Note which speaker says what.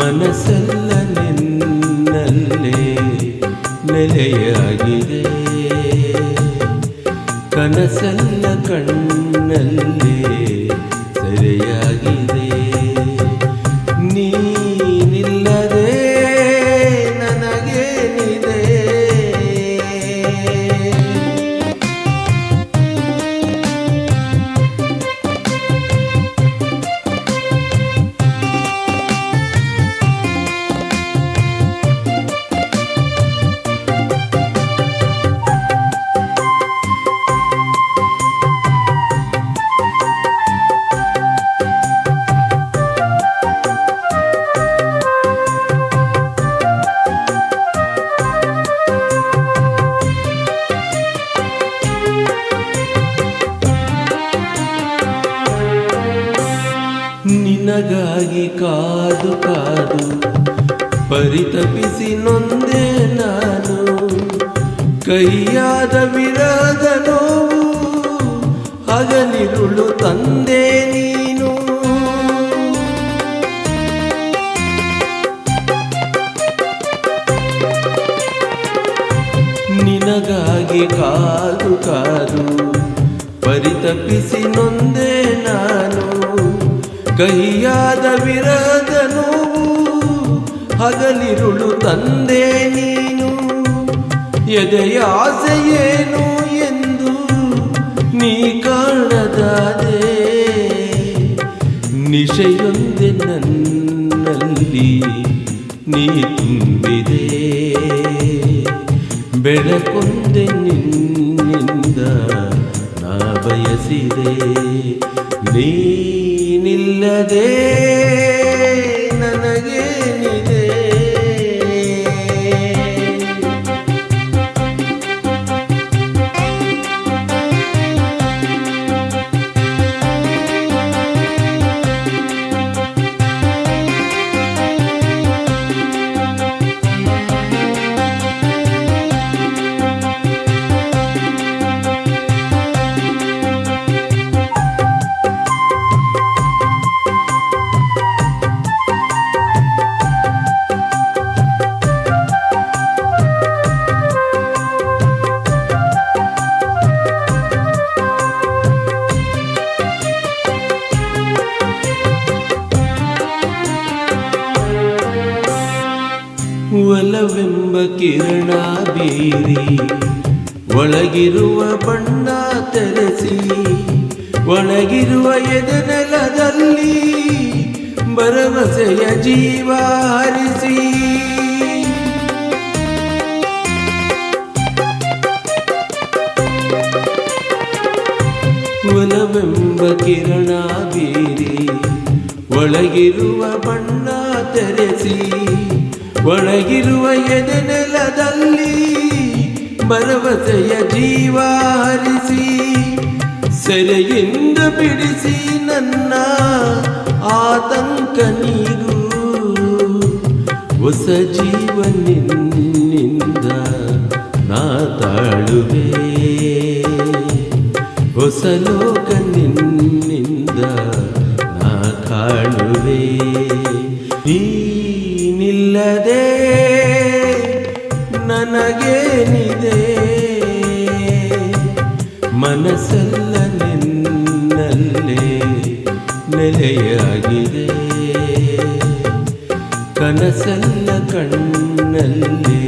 Speaker 1: ಮನಸ್ಸೆಲ್ಲ ನಿನ್ನಲ್ಲೇ ನೆಲೆಯಾಗಿದೆ. ಕನಸೆಲ್ಲ ಕಣ್ಣಲ್ಲೇ ಸೆರೆಯಾಗಿದೆ. ನಿನಗಾಗಿ ಕಾದು ಕಾದು ಪರಿತಪಿಸಿ ನೊಂದೆ ನಾನು. ಕೈಯಾದ ವಿರದ ನೋವು ಹಗಲಿರುಳು ತಂದೆ ನೀನು. ನಿನಗಾಗಿ ಕಾದು ಕಾದು ಪರಿತಪಿಸಿ ನೊಂದೆ ಕೈಯಾದ ವಿರದ ನೋವು, ಹಗಲಿರುಳು ತಂದೆ ನೀನು. ಎದೆಯ ಆಸೆಯೇನು ಎಂದು ನೀ ಕಾಣದಾದೆ. ನಿಶೆಯೊಂದೆ ನನ್ನಲ್ಲಿ ನೀ ತುಂಬಿದೆ. ಬೆಳಕೊಂದೆ ನಿನ್ನಿಂದ ಬಯಸಿದೆ. ನೀನಿಲ್ಲದೆ ಒಲವೆಂಬ ಕಿರಣ ಬೀರಿ, ಒಳಗಿರುವ ಬಣ್ಣ ತೆರೆಸಿ ಒಳಗಿರುವ ಎದೆನೆಲದಲ್ಲಿ ಭರವಸೆಯ ಜೀವ ಹರಿಸಿ. ಒಲವೆಂಬ ಕಿರಣ ಬೀರಿ, ಒಳಗಿರುವ ಬಣ್ಣ ತೆರೆಸಿ ಒಳಗಿರುವ ಎದೆನೆಲದಲ್ಲಿ ಭರವಸೆಯ ಜೀವ ಹರಿಸಿ ಸೆರೆಯಿಂದ ಬಿಡಿಸಿ ನನ್ನ ಆತಂಕ ನೀರು. ಹೊಸ ಜೀವ ನಿನ್ನಿಂದ ನಾ ತಾಳುವೆ. ಹೊಸ ಲೋಕ ನಿನ್ನಿಂದ ನಾ ಕಾಣುವೆ. ನೀನಿಲ್ಲದೆ ನನಗೇನಿದೆ? ಮನಸ್ಸೆಲ್ಲ ನಿನ್ನಲ್ಲೇ ನೆಲೆಯಾಗಿದೆ. ಕನಸಲ್ಲ ಕಣ್ಣಲ್ಲೇ